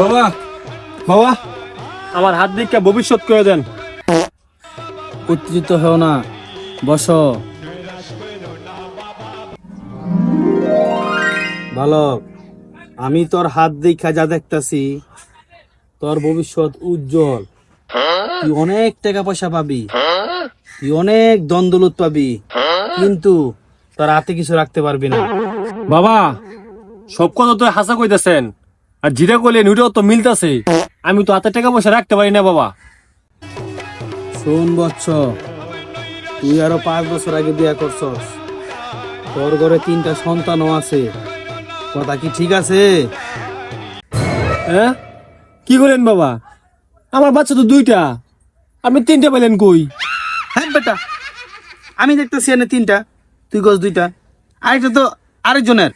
বাবা বাবা, আমার হাত দিকটা ভবিষ্যৎ করে দেন। উত্তেজিত হও না, বসো। বালক, আমি তোর হাত দেখা যা দেখতাছি, তোর ভবিষ্যৎ উজ্জ্বল। তুই অনেক টাকা পয়সা পাবি, তুই অনেক দ্বন্দ্বলত পাবি, কিন্তু তোর হাতে কিছু রাখতে পারবি না। বাবা, সব কথা তো হাসা কইতেছেন। আর জিরা কইলেন ওইটাও তো মিলতাছে। আমি তো হাতে টাকা পয়সা রাখতে পারি না বাবা। শোন বচ্চ তুই আরও পাঁচ বছর আগে বিয়া করছস। তোর ঘরে তিনটা সন্তানও আছে। কথা কি ঠিক আছে? হ্যাঁ? কি করেন বাবা? আমার বাচ্চা তো দুইটা। আপনি তিনটা পেলেন কই? হ্যাঁ বেটা। আমি দেখতেছি এনে তিনটা তুই গছ দুইটা। আরেকটা তো আরেকজনের।